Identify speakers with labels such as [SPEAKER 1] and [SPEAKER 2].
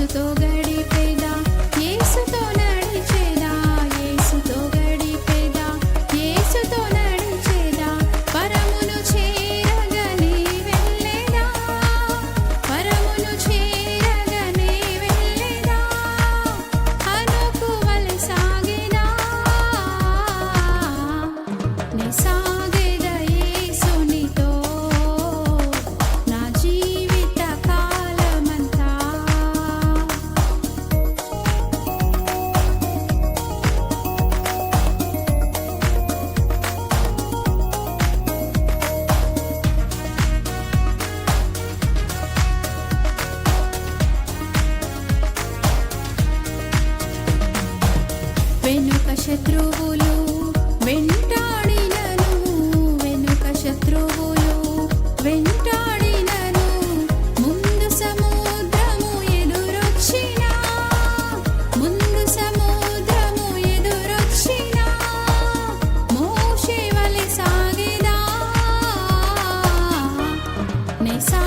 [SPEAKER 1] మనసుతో గడిపే వెనుక శత్రువులు వెంటాడినను వెనుక శత్రువులు వెంటాడినను. ముందు సముద్రము ఎదురొచ్చిన ముందు సముద్రము ఎదురొచ్చిన మోషే వలె సాగిదా? నిసా